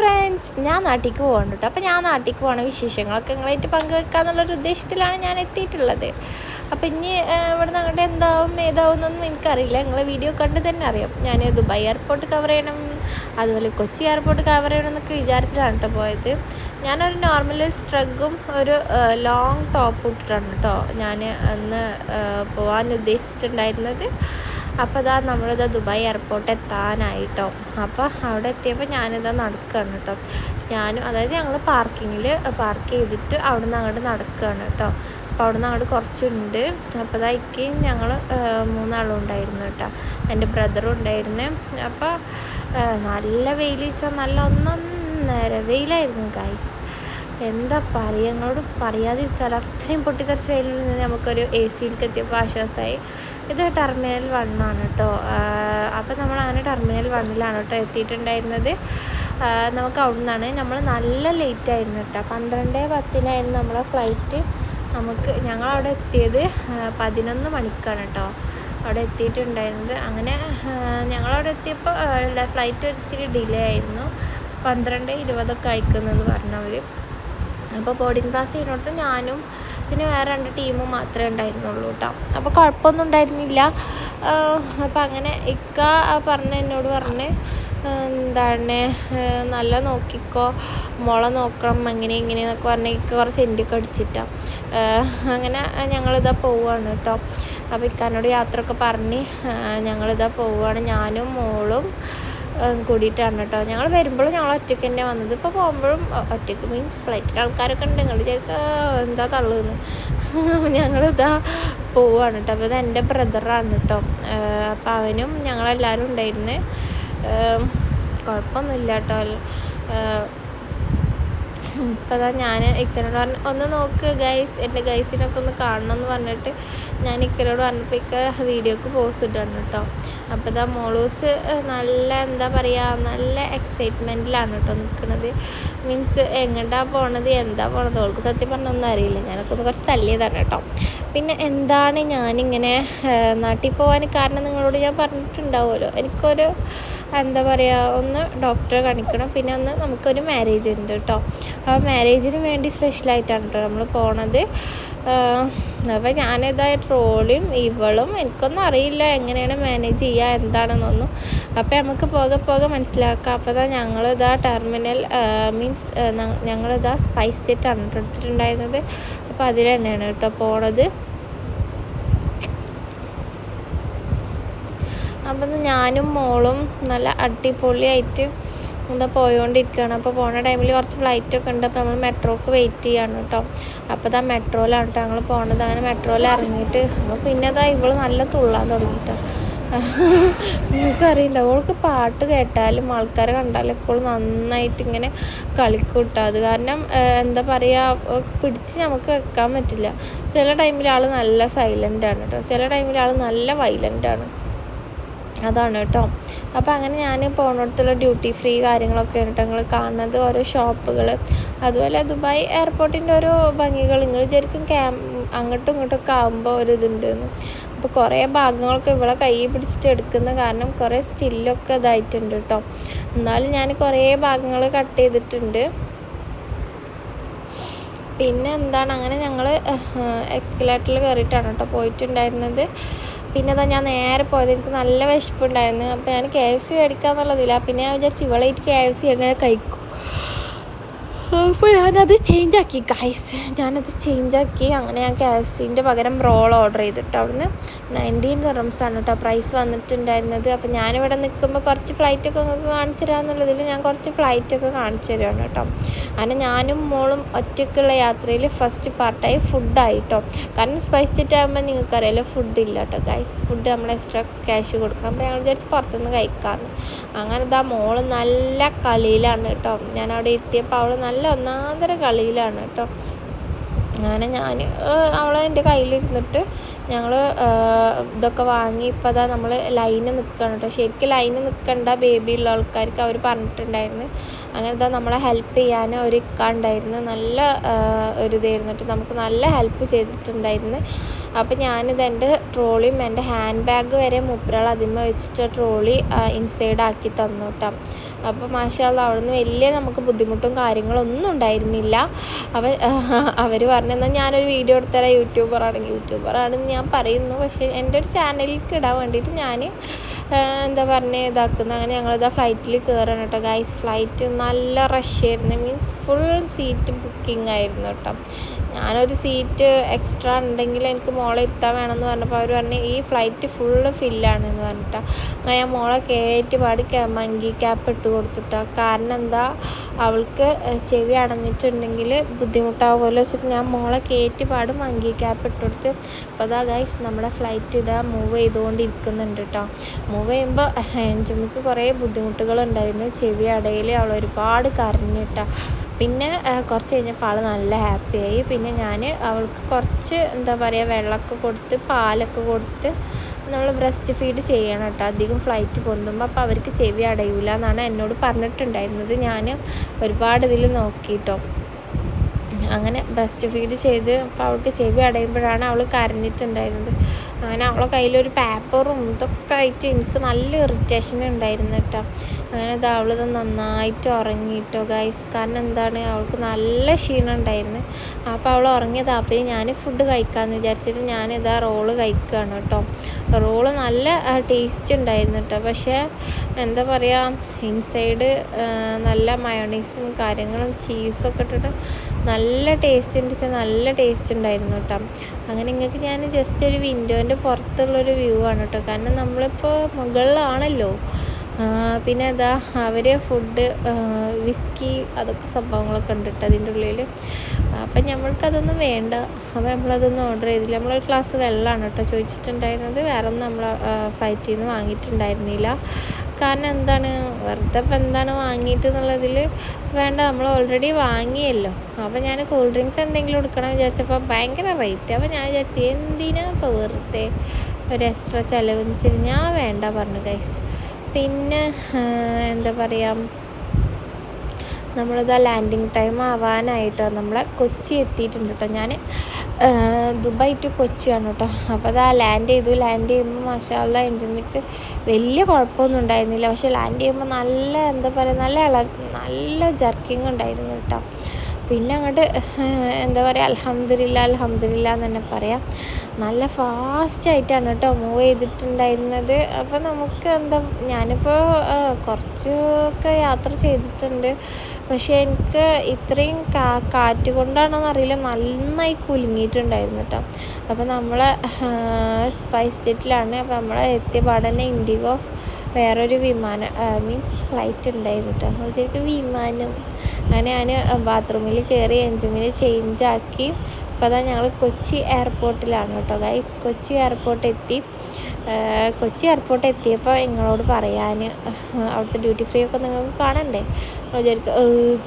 Friends ഞാൻ നാട്ടിലേക്ക് പോകണം കേട്ടോ അപ്പോൾ ഞാൻ നാട്ടിലേക്ക് പോകണ വിശേഷങ്ങളൊക്കെ നിങ്ങളായിട്ട് പങ്കുവെക്കാന്നുള്ളൊരു ഉദ്ദേശത്തിലാണ് ഞാൻ എത്തിയിട്ടുള്ളത്. അപ്പം ഇനി ഇവിടെ നിങ്ങളുടെ എന്താവും ഏതാവും എന്നൊന്നും എനിക്കറിയില്ല. നിങ്ങളെ വീഡിയോ കണ്ട് തന്നെ അറിയാം. ഞാൻ ദുബായ് എയർപോർട്ട് കവർ ചെയ്യണം അതുപോലെ കൊച്ചി എയർപോർട്ട് കവർ ചെയ്യണം എന്നൊക്കെ വിചാരത്തിലാണ് കേട്ടോ പോയത്. ഞാനൊരു നോർമൽ സ്ട്രഗും ഒരു ലോങ് ടോപ്പ് ഇട്ടിട്ടാണ് കേട്ടോ ഞാൻ അന്ന് പോകാൻ ഉദ്ദേശിച്ചിട്ടുണ്ടായിരുന്നത്. അപ്പോൾ ഇതാ നമ്മളിതാ ദുബായ് എയർപോർട്ട് എത്താനായിട്ടോ. അപ്പോൾ അവിടെ എത്തിയപ്പോൾ ഞാനിതാ നടക്കുകയാണ് കേട്ടോ ഞാനും അതായത് ഞങ്ങൾ പാർക്കിങ്ങിൽ പാർക്ക് ചെയ്തിട്ട് അവിടെ നിന്ന് അങ്ങോട്ട് നടക്കുകയാണ് കേട്ടോ അപ്പോൾ അവിടെ നിന്ന് അങ്ങോട്ട് കുറച്ചുണ്ട്. അപ്പോൾ ഇതായിക്ക് ഞങ്ങൾ മൂന്നാളും ഉണ്ടായിരുന്നു കേട്ടോ എന്റെ ബ്രദറും ഉണ്ടായിരുന്നു. അപ്പോൾ നല്ല വെയിൽ വെച്ചാൽ നല്ല ഒന്നൊന്നര വെയിലായിരുന്നു ഗൈസ് എന്താ പറയുക ഞങ്ങളോട് പറയാതിരിക്കാൻ അത്രയും പൊട്ടിത്തെറിച്ച് വെയിലിൽ നിന്ന് നമുക്കൊരു എ സിയിലേക്ക് എത്തിയപ്പോൾ ആശ്വാസമായി ഇത് ടെർമിനൽ വണ്ണാണ് കേട്ടോ. അപ്പോൾ നമ്മൾ അങ്ങനെ ടെർമിനൽ വണ്ണിലാണ് കേട്ടോ എത്തിയിട്ടുണ്ടായിരുന്നത്. നമുക്ക് അവിടെ നിന്നാണ് നമ്മൾ നല്ല ലേറ്റ് ആയിരുന്നു കേട്ടോ. പന്ത്രണ്ട് പത്തിനായിരുന്നു നമ്മളെ ഫ്ലൈറ്റ് നമുക്ക് ഞങ്ങൾ ഞങ്ങളവിടെ എത്തിയത് പതിനൊന്ന് മണിക്കാണ് കേട്ടോ. അവിടെ എത്തിയിട്ടുണ്ടായിരുന്നത്. അങ്ങനെ ഞങ്ങളവിടെ എത്തിയപ്പോൾ ഫ്ലൈറ്റ് ഒത്തിരി ഡിലേ ആയിരുന്നു. പന്ത്രണ്ട് ഇരുപതൊക്കെ അയക്കുന്നതെന്ന് പറഞ്ഞവർ അപ്പോൾ ബോർഡിംഗ് പാസ് ചെയ്യുന്നിടത്ത് ഞാനും പിന്നെ വേറെ രണ്ട് ടീമും മാത്രമേ ഉണ്ടായിരുന്നുള്ളൂ കേട്ടോ. അപ്പോൾ കുഴപ്പമൊന്നും ഉണ്ടായിരുന്നില്ല. അപ്പോൾ അങ്ങനെ ഇക്ക പറഞ്ഞ എന്നോട് പറഞ്ഞ് എന്താണ് നല്ല നോക്കിക്കോ മുള നോക്കണം അങ്ങനെ ഇങ്ങനെ എന്നൊക്കെ പറഞ്ഞ് ഇക്ക കുറച്ച് എന്റെയൊക്കെ അടിച്ചിട്ടാണ് അങ്ങനെ ഞങ്ങളിതാ പോവുകയാണ് കേട്ടോ. അപ്പോൾ ഇക്കാനോട് യാത്രയൊക്കെ പറഞ്ഞ് ഞങ്ങളിതാ പോവുകയാണ് ഞാനും മോളും കൂടിയിട്ടാണ് കേട്ടോ ഞങ്ങൾ വരുമ്പോഴും ഞങ്ങൾ ഒറ്റയ്ക്ക് തന്നെ വന്നത്. ഇപ്പോൾ പോകുമ്പോഴും ഒറ്റയ്ക്ക് മീൻസ് ഫ്ലൈറ്റിൽ ആൾക്കാരൊക്കെ ഉണ്ട്. നിങ്ങൾ വിചാരിക്കുക എന്താ തള്ളുന്നു. ഞങ്ങളിതാ പോവാണ് കേട്ടോ അപ്പോൾ ഇത് എന്റെ ബ്രദറാണ് കേട്ടോ അപ്പോൾ അവനും ഞങ്ങളെല്ലാവരും ഉണ്ടായിരുന്നു. കുഴപ്പമൊന്നുമില്ല കേട്ടോ ഇപ്പോൾ അതാ ഞാൻ ഇക്കനോട് പറഞ്ഞു ഒന്ന് നോക്ക് ഗൈസ് എന്റെ ഗൈസിനൊക്കെ ഒന്ന് കാണണം എന്ന് പറഞ്ഞിട്ട് ഞാൻ ഇക്കനോട് പറഞ്ഞപ്പോൾ ഇക്ക വീഡിയോക്ക് പോസ്റ്റ് ഇട്ടാണ് കേട്ടോ അപ്പോൾ ഇതാ മോളൂസ് നല്ല എന്താ പറയുക നല്ല എക്സൈറ്റ്മെന്റിലാണ് കേട്ടോ നിൽക്കുന്നത് മീൻസ് എങ്ങോട്ടാ പോണത് എന്താ പോണത് ഓൾക്ക് സത്യം പറഞ്ഞൊന്നും അറിയില്ല. ഞാനൊക്കെ ഒന്ന് കുറച്ച് തല്ലിയതാണ് കേട്ടോ പിന്നെ എന്താണ് ഞാനിങ്ങനെ നാട്ടിൽ പോകാൻ കാരണം നിങ്ങളോട് ഞാൻ പറഞ്ഞിട്ടുണ്ടാവുമല്ലോ. എനിക്കൊരു എന്താ പറയുക ഒന്ന് ഡോക്ടറെ കാണിക്കണം. പിന്നെ ഒന്ന് നമുക്കൊരു മാരേജ് ഉണ്ട് കേട്ടോ ആ മാരേജിന് വേണ്ടി സ്പെഷ്യലായിട്ടാണ് കേട്ടോ നമ്മൾ പോണത്. അപ്പോൾ ഞാനിതായ ട്രോളും ഇവളും എനിക്കൊന്നും അറിയില്ല എങ്ങനെയാണ് മാനേജ് ചെയ്യുക എന്താണെന്നൊന്നും. അപ്പോൾ നമുക്ക് പോകെ പോകെ മനസ്സിലാക്കാം. അപ്പോൾ ഇതാ ഞങ്ങളിതാ ടെർമിനൽ മീൻസ് ഞങ്ങളിതാ സ്പൈസ് ജെറ്റാണ് എടുത്തിട്ടുണ്ടായിരുന്നത്. അപ്പോൾ അതിൽ തന്നെയാണ് കേട്ടോ പോണത്. അപ്പം ഞാനും മോളും നല്ല അടിപൊളിയായിട്ട് എന്താ പോയോണ്ടിരിക്കുകയാണ്. അപ്പോൾ പോണ ടൈമിൽ കുറച്ച് ഫ്ലൈറ്റ് ഒക്കെ ഉണ്ട്. അപ്പോൾ നമ്മൾ മെട്രോക്ക് വെയിറ്റ് ചെയ്യാണ് കേട്ടോ. അപ്പോൾ ഇതാ മെട്രോയിലാണ് കേട്ടോ ഞങ്ങൾ പോണത്. അങ്ങനെ മെട്രോയിൽ ഇറങ്ങിയിട്ട് അപ്പോൾ പിന്നെ അതാ ഇവൾ നല്ല തുള്ളാൻ തുടങ്ങിയിട്ടോ. നിങ്ങൾക്കറിയില്ല അവൾക്ക് പാട്ട് കേട്ടാലും ആൾക്കാരെ കണ്ടാലും ഇപ്പോൾ നന്നായിട്ട് ഇങ്ങനെ കളിക്കൂട്ടോ അത് കാരണം എന്താ പറയുക പിടിച്ച് നമുക്ക് വെക്കാൻ പറ്റില്ല. ചില ടൈമിൽ ആൾ നല്ല സൈലന്റ് ആണ് കേട്ടോ. ചില ടൈമിൽ ആൾ നല്ല വൈലന്റ് ആണ്. അതാണ് കേട്ടോ. അപ്പോൾ അങ്ങനെ ഞാൻ പോകുന്നിടത്തുള്ള ഡ്യൂട്ടി ഫ്രീ കാര്യങ്ങളൊക്കെ കേട്ടോ നിങ്ങൾ കാണുന്നത്. ഓരോ ഷോപ്പുകൾ അതുപോലെ ദുബായ് എയർപോർട്ടിന്റെ ഓരോ ഭംഗികൾ നിങ്ങൾ ശരിക്കും ക്യാം അങ്ങോട്ടും ഇങ്ങോട്ടൊക്കെ ആകുമ്പോൾ ഒരു ഇതുണ്ടെന്ന്. അപ്പോൾ കുറേ ഭാഗങ്ങളൊക്കെ ഇവിടെ കൈ പിടിച്ചിട്ട് എടുക്കുന്ന കാരണം കുറേ സ്റ്റില്ലൊക്കെ ഇതായിട്ടുണ്ട് കേട്ടോ. എന്നാലും ഞാൻ കുറേ ഭാഗങ്ങൾ കട്ട് ചെയ്തിട്ടുണ്ട്. പിന്നെ എന്താണ്? അങ്ങനെ ഞങ്ങൾ എക്സ്കലേറ്ററിൽ കയറിയിട്ടാണ് കേട്ടോ പോയിട്ടുണ്ടായിരുന്നത്. പിന്നെ അതാ ഞാൻ നേരെ പോയത്. എനിക്ക് നല്ല വിശപ്പുണ്ടായിരുന്നു. അപ്പോൾ ഞാൻ കെ എഫ് സി മേടിക്കാന്നുള്ളതില്ല പിന്നെ ഞാൻ വിചാരിച്ചു ഇവളായിട്ട് കെ എഫ് സി എങ്ങനെ കഴിക്കും? അപ്പോൾ ഞാനത് ചേഞ്ച് ആക്കി ഗൈസ് ഞാനത് ചേഞ്ച് ആക്കി അങ്ങനെ ഞാൻ കെ എഫ് സിന്റെ പകരം റോൾ ഓർഡർ ചെയ്തിട്ട് അവിടുന്ന് നയന്റീൻ ആണ് കേട്ടോ പ്രൈസ് വന്നിട്ടുണ്ടായിരുന്നത്. അപ്പോൾ ഞാനിവിടെ നിൽക്കുമ്പോൾ കുറച്ച് ഫ്ലൈറ്റൊക്കെ നിങ്ങൾക്ക് കാണിച്ചു തരാമെന്നുള്ളതിൽ ഞാൻ കുറച്ച് ഫ്ലൈറ്റൊക്കെ കാണിച്ചു തരുവാണ് കേട്ടോ അങ്ങനെ ഞാനും മോളും ഒറ്റയ്ക്കുള്ള യാത്രയിൽ ഫസ്റ്റ് പാർട്ടായി ഫുഡായി കേട്ടോ കാരണം സ്പൈസ് ജെറ്റ് ആകുമ്പോൾ നിങ്ങൾക്കറിയാലോ ഫുഡ് ഇല്ല കേട്ടോ ഗൈസ് ഫുഡ് നമ്മൾ എക്സ്ട്രാ ക്യാഷ് കൊടുക്കണം. അപ്പോൾ ഞങ്ങൾ വിചാരിച്ച് പുറത്തുനിന്ന് കഴിക്കാമെന്ന് അങ്ങനെ ഇതാ മോൾ നല്ല കളിയിലാണ് കേട്ടോ ഞാൻ അവിടെ എത്തിയപ്പോൾ അവൾ നല്ല ഒന്നാന്തര കളിയിലാണ് കേട്ടോ. അങ്ങനെ ഞാൻ അവളെ എന്റെ കയ്യിലിരുന്നിട്ട് ഞങ്ങൾ ഇതൊക്കെ വാങ്ങി ഇപ്പോൾ അതാ നമ്മൾ ലൈന് നിൽക്കണം കേട്ടോ ശരിക്കും ലൈന് നിൽക്കണ്ട ബേബി ഉള്ള ആൾക്കാർക്ക് അവർ പറഞ്ഞിട്ടുണ്ടായിരുന്നു. അങ്ങനെ ഇതാ നമ്മളെ ഹെൽപ്പ് ചെയ്യാൻ ഒരു ഇക്കാണ്ടായിരുന്നു നല്ല ഒരു ഇതായിരുന്നു കേട്ടോ നമുക്ക് നല്ല ഹെൽപ്പ് ചെയ്തിട്ടുണ്ടായിരുന്നു. അപ്പോൾ ഞാനിത് എന്റെ ട്രോളിയും എന്റെ ഹാൻഡ് ബാഗ് വരെ മുപ്പരാൾ അതിന്മേൽ വെച്ചിട്ട് ട്രോളി ഇൻസൈഡ് ആക്കി തന്നു കേട്ടോ അപ്പോൾ മാഷാല്ല അവിടെ നിന്ന് വലിയ നമുക്ക് ബുദ്ധിമുട്ടും കാര്യങ്ങളൊന്നും ഉണ്ടായിരുന്നില്ല. അവ അവർ പറഞ്ഞെന്നാൽ ഞാനൊരു വീഡിയോ എടുത്തരാം. യൂട്യൂബറാണെങ്കിൽ യൂട്യൂബറാണെന്ന് ഞാൻ പറയുന്നു. പക്ഷേ എന്റെ ഒരു ചാനലിലേക്ക് ഇടാൻ വേണ്ടിയിട്ട് ഞാൻ എന്താ പറഞ്ഞ ഇതാക്കുന്നത് അങ്ങനെ ഞങ്ങളിതാ ഫ്ലൈറ്റിൽ കയറണം കേട്ടോ. ഗൈസ് ഫ്ലൈറ്റ് നല്ല റഷ് ആയിരുന്നു. മീൻസ് ഫുൾ സീറ്റ് ബുക്കിംഗ് ആയിരുന്നു കേട്ടോ. ഞാനൊരു സീറ്റ് എക്സ്ട്രാ ഉണ്ടെങ്കിൽ എനിക്ക് മോളെ ഇരുത്താൻ വേണമെന്ന് പറഞ്ഞപ്പോൾ അവർ പറഞ്ഞു ഈ ഫ്ലൈറ്റ് ഫുള്ള് ഫില്ലാണ് എന്ന് പറഞ്ഞിട്ടാ. അങ്ങനെ ഞാൻ മോളെ കയറ്റി പാടി മങ്കി ക്യാപ്പ് ഇട്ട് കൊടുത്തിട്ടാ. കാരണം എന്താ അവൾക്ക് ചെവി അടഞ്ഞിട്ടുണ്ടെങ്കിൽ ബുദ്ധിമുട്ടാവുമല്ലോ വെച്ചിട്ട് ഞാൻ മോളെ കയറ്റി പാടും മങ്കി ക്യാപ്പ് ഇട്ട് കൊടുത്ത്. അപ്പോൾ അതാ ഗൈസ് നമ്മുടെ ഫ്ലൈറ്റ് ഇതാ മൂവ് ചെയ്തുകൊണ്ടിരിക്കുന്നുണ്ട് കേട്ടോ മൂവ് ചെയ്യുമ്പോൾ എൻജുമിക്ക് കുറേ ബുദ്ധിമുട്ടുകളുണ്ടായിരുന്നു. ചെവി അടയിൽ അവൾ ഒരുപാട് കരഞ്ഞിട്ടാ. പിന്നെ കുറച്ച് കഴിഞ്ഞപ്പോൾ ആൾ നല്ല ഹാപ്പിയായി പിന്നെ ഞാൻ അവൾക്ക് കുറച്ച് എന്താ പറയുക വെള്ളമൊക്കെ കൊടുത്ത് പാലൊക്കെ കൊടുത്ത് നമ്മൾ ബ്രസ്റ്റ് ഫീഡ് ചെയ്യണം കേട്ടോ. അധികം ഫ്ലൈറ്റ് പൊന്തുമ്പോൾ അപ്പോൾ അവർക്ക് ചെവി അടയൂല എന്നാണ് എന്നോട് പറഞ്ഞിട്ടുണ്ടായിരുന്നത്. ഞാൻ ഒരുപാട് ഇതിൽ നോക്കിയിട്ടോ അങ്ങനെ ബ്രസ്റ്റ് ഫീഡ് ചെയ്ത് അപ്പോൾ അവൾക്ക് ചെവി അടയുമ്പോഴാണ് അവൾ കരഞ്ഞിട്ടുണ്ടായിരുന്നത്. അങ്ങനെ അവളെ കയ്യിലൊരു പേപ്പറും ഇതൊക്കെ ആയിട്ട് എനിക്ക് നല്ല ഇറിറ്റേഷൻ ഉണ്ടായിരുന്നു കേട്ടോ. അങ്ങനെ ഇത് അവളിത് നന്നായിട്ട് ഉറങ്ങിയിട്ടോ ഗൈസ് കാരണം എന്താണ് അവൾക്ക് നല്ല ക്ഷീണം ഉണ്ടായിരുന്നു. അപ്പോൾ അവൾ ഉറങ്ങിയത്. അപ്പോൾ ഞാൻ ഫുഡ് കഴിക്കാമെന്ന് വിചാരിച്ചിട്ട് ഞാനിതാ റോൾ കഴിക്കുകയാണ് കേട്ടോ. റോൾ നല്ല ടേസ്റ്റ് ഉണ്ടായിരുന്നു കേട്ടോ. പക്ഷേ എന്താ പറയുക ഇൻസൈഡ് നല്ല മയോണൈസും കാര്യങ്ങളും ചീസൊക്കെ ഇട്ടിട്ട് നല്ല ടേസ്റ്റ് ഉണ്ട് നല്ല ടേസ്റ്റ് ഉണ്ടായിരുന്നു കേട്ടോ. അങ്ങനെ നിങ്ങൾക്ക് ഞാൻ ജസ്റ്റ് ഒരു വിൻഡോന്റെ പുറത്തുള്ളൊരു വ്യൂ ആണ് കേട്ടോ. കാരണം നമ്മളിപ്പോൾ മുകളിലാണല്ലോ. പിന്നെ എന്താ അവർ ഫുഡ് വിസ്കി അതൊക്കെ സംഭവങ്ങളൊക്കെ ഉണ്ട് കേട്ടോ അതിന്റെ ഉള്ളിൽ അപ്പം നമ്മൾക്കതൊന്നും വേണ്ട. അപ്പോൾ നമ്മളതൊന്നും ഓർഡർ ചെയ്തില്ല. നമ്മളൊരു ഗ്ലാസ് വെള്ളമാണ് കേട്ടോ ചോദിച്ചിട്ടുണ്ടായിരുന്നത്. വേറെ ഒന്നും നമ്മൾ ഫ്ലൈറ്റിൽ നിന്ന് വാങ്ങിയിട്ടുണ്ടായിരുന്നില്ല. കാരണം എന്താണ് വെറുതെ ഇപ്പം എന്താണ് വാങ്ങിയിട്ട് എന്നുള്ളതിൽ വേണ്ട. നമ്മൾ ഓൾറെഡി വാങ്ങിയല്ലോ. അപ്പോൾ ഞാൻ കൂൾ ഡ്രിങ്ക്സ് എന്തെങ്കിലും എടുക്കണം വിചാരിച്ചപ്പോൾ ഭയങ്കര റേറ്റ് അപ്പോൾ ഞാൻ വിചാരിച്ചു എന്തിനാ ഇപ്പോൾ വെറുതെ ഒരു എക്സ്ട്രാ ചിലവെന്ന് വെച്ചാൽ ഞാൻ വേണ്ട പറഞ്ഞു ഗൈസ് പിന്നെ എന്താ പറയുക നമ്മളിതാ ലാൻഡിങ് ടൈം ആവാനായിട്ട്. നമ്മളെ കൊച്ചി എത്തിയിട്ടുണ്ട് കേട്ടോ ഞാൻ ദുബായ് ടു കൊച്ചിയാണ് കേട്ടോ അപ്പോൾ അതാ ലാൻഡ് ചെയ്തു. ലാൻഡ് ചെയ്യുമ്പോൾ മഷാല്ല എൻജിമിക്ക് വലിയ കുഴപ്പമൊന്നും ഉണ്ടായിരുന്നില്ല. പക്ഷേ ലാൻഡ് ചെയ്യുമ്പോൾ നല്ല എന്താ പറയുക നല്ല ഇള നല്ല ജർക്കിങ് ഉണ്ടായിരുന്നു കേട്ടോ പിന്നെ അങ്ങോട്ട് എന്താ പറയുക അലഹമ്മദില്ല അലഹമ്മദില്ല എന്ന് തന്നെ പറയാം. നല്ല ഫാസ്റ്റായിട്ടാണ് കേട്ടോ മൂവ് ചെയ്തിട്ടുണ്ടായിരുന്നത്. അപ്പോൾ നമുക്ക് എന്താ ഞാനിപ്പോൾ കുറച്ചൊക്കെ യാത്ര ചെയ്തിട്ടുണ്ട്. പക്ഷേ എനിക്ക് ഇത്രയും കാ കാറ്റ് കൊണ്ടാണോ അറിയില്ല. നന്നായി കുലുങ്ങിയിട്ടുണ്ടായിരുന്നു കേട്ടോ അപ്പോൾ നമ്മൾ സ്പൈസ് ജെറ്റിലാണ്. അപ്പോൾ നമ്മൾ എത്തിയ പാടന്നെ ഇൻഡിഗോ വേറൊരു വിമാനം മീൻസ് ഫ്ലൈറ്റ് ഉണ്ടായിരുന്നു കേട്ടോ അപ്പോഴത്തേക്ക് വിമാനം അങ്ങനെ ഞാൻ ബാത്റൂമിൽ കയറി എൻജിമിൽ ചേഞ്ചാക്കി അപ്പോൾ അതാ ഞങ്ങൾ കൊച്ചി എയർപോർട്ടിലാണ് കേട്ടോ ഗൈസ് കൊച്ചി എയർപോർട്ട് എത്തി. കൊച്ചി എയർപോർട്ട് എത്തിയപ്പോൾ നിങ്ങളോട് പറയാൻ അവിടുത്തെ ഡ്യൂട്ടി ഫ്രീ ഒക്കെ നിങ്ങൾക്ക് കാണണ്ടേ? വിചാരിക്കും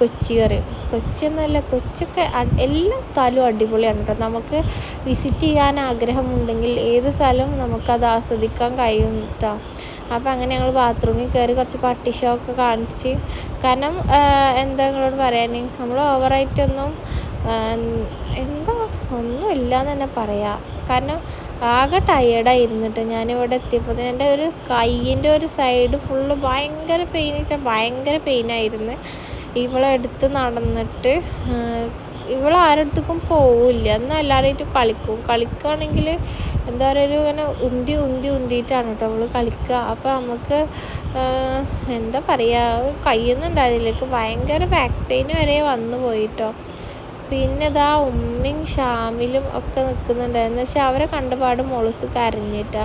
കൊച്ചി പറയും. കൊച്ചി എന്നല്ല കൊച്ചിയൊക്കെ എല്ലാ സ്ഥലവും അടിപൊളിയാണ് കേട്ടോ നമുക്ക് വിസിറ്റ് ചെയ്യാൻ ആഗ്രഹമുണ്ടെങ്കിൽ ഏത് സ്ഥലവും നമുക്കത് ആസ്വദിക്കാൻ കഴിയും കേട്ടോ അപ്പോൾ അങ്ങനെ ഞങ്ങൾ ബാത്റൂമിൽ കയറി കുറച്ച് പട്ടി ഒക്കെ കാണിച്ച്. കാരണം എന്താ നിങ്ങളോട് പറയാൻ നമ്മൾ ഓവറായിട്ടൊന്നും എന്താ ഒന്നുമില്ല എന്ന് തന്നെ പറയാം. കാരണം ആകെ ടയേർഡായിരുന്നിട്ട് ഞാനിവിടെ എത്തിയപ്പോൾ തന്നെ എന്റെ ഒരു കയ്യിന്റെ ഒരു സൈഡ് ഫുള്ള് ഭയങ്കര പെയിൻ വെച്ചാൽ ഭയങ്കര പെയിനായിരുന്നു ഇവളെടുത്ത് നടന്നിട്ട് ഇവൾ ആരടുത്തേക്കും പോവില്ല. എന്നാൽ എല്ലാവരുമായിട്ട് കളിക്കും. കളിക്കുകയാണെങ്കിൽ എന്താ പറയുക ഒരു ഇങ്ങനെ ഉന്തി ഉന്തി ഉന്തിയിട്ടാണ് കേട്ടോ അവൾ കളിക്കുക. അപ്പോൾ നമുക്ക് എന്താ പറയുക കയ്യൊന്നും ഭയങ്കര ബാക്ക് പെയിൻ വരെ വന്നു പോയിട്ടോ പിന്നെ ഇതാ ഉമ്മയും ഷാമിലും ഒക്കെ നിൽക്കുന്നുണ്ടായിരുന്നു. പക്ഷെ അവരെ കണ്ടപാട് മോളൂസ് കരഞ്ഞിട്ടാ.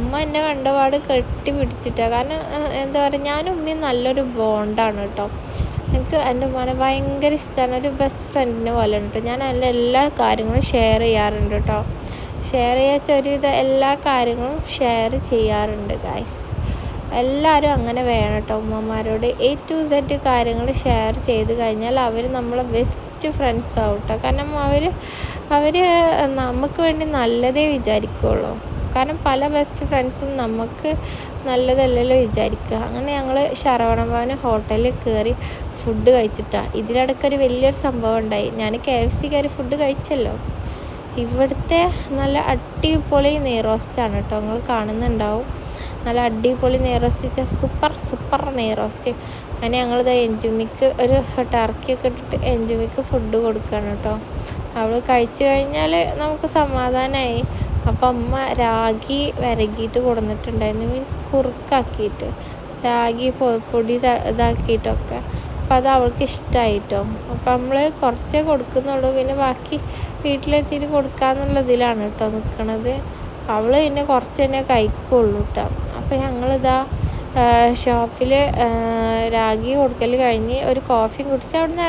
ഉമ്മ എന്നെ കണ്ടപാട് കെട്ടി പിടിച്ചിട്ടാ. കാരണം എന്താ പറയുക ഞാനും ഉമ്മയും നല്ലൊരു ബോണ്ടാണ് കേട്ടോ. എനിക്ക് എന്റെ മോനെ ഭയങ്കര ഇഷ്ടമാണ് ഒരു ബെസ്റ്റ് ഫ്രണ്ടിനെ പോലെ ഉണ്ട് ഞാൻ എന്റെ എല്ലാ കാര്യങ്ങളും ഷെയർ ചെയ്യാറുണ്ട് കേട്ടോ. ഷെയർ ചെയ്യാച്ച ഒരുവിധ എല്ലാ കാര്യങ്ങളും ഷെയർ ചെയ്യാറുണ്ട് ഗായ്സ് എല്ലാവരും അങ്ങനെ വേണം കേട്ടോ ഉമ്മമാരോട്. എ ടു സെറ്റ് കാര്യങ്ങൾ ഷെയർ ചെയ്ത് കഴിഞ്ഞാൽ അവർ നമ്മളെ ബെസ്റ്റ് ഫ്രണ്ട്സ് ആവും കേട്ടോ. കാരണം അവർ അവർ നമുക്ക് വേണ്ടി നല്ലതേ വിചാരിക്കുള്ളൂ. കാരണം പല ബെസ്റ്റ് ഫ്രണ്ട്സും നമുക്ക് നല്ലതല്ലല്ലോ വിചാരിക്കുക. അങ്ങനെ ഞങ്ങൾ ശരവണ ഭവൻ ഹോട്ടലിൽ കയറി ഫുഡ് കഴിച്ചിട്ടാണ് ഇതിലിടയ്ക്കൊരു വലിയൊരു സംഭവം ഉണ്ടായി. ഞാൻ കെ എഫ് സി കയറി ഫുഡ് കഴിച്ചല്ലോ. ഇവിടുത്തെ നല്ല അടിപൊളി നെയ്റോസ്റ്റാണ് കേട്ടോ. നിങ്ങൾ കാണുന്നുണ്ടാവും. നല്ല അടിപൊളി നെയ്റോസ്റ്റ് സൂപ്പർ സൂപ്പർ നെയ്റോസ്റ്റ്. അങ്ങനെ ഞങ്ങളിത് എഞ്ചുമിക്ക് ഒരു ടർക്കിയൊക്കെ ഇട്ടിട്ട് എഞ്ചുമിക്ക് ഫുഡ് കൊടുക്കുകയാണ് കേട്ടോ. അവൾ കഴിച്ചു കഴിഞ്ഞാൽ നമുക്ക് സമാധാനമായി അപ്പം അമ്മ രാഗി വരകിയിട്ട് കൊടുന്നിട്ടുണ്ടായിരുന്നു. മീൻസ് കുറുക്കാക്കിയിട്ട് രാഗി പൊടി ഇതാക്കിയിട്ടൊക്കെ അപ്പം അത് അവൾക്ക് ഇഷ്ടമായിട്ടോ അപ്പം നമ്മൾ കുറച്ചേ കൊടുക്കുന്നുള്ളൂ. പിന്നെ ബാക്കി വീട്ടിലെത്തിയിട്ട് കൊടുക്കാന്നുള്ളതിലാണ് കേട്ടോ നിൽക്കണത് അവൾ പിന്നെ കുറച്ച് തന്നെ കഴിക്കുള്ളൂ കേട്ടോ. അപ്പം ഞങ്ങളിതാ ഷോപ്പിൽ രാഗി കൊടുക്കൽ കഴിഞ്ഞ് ഒരു കോഫിയും കുടിച്ച് അവിടെ നിന്ന്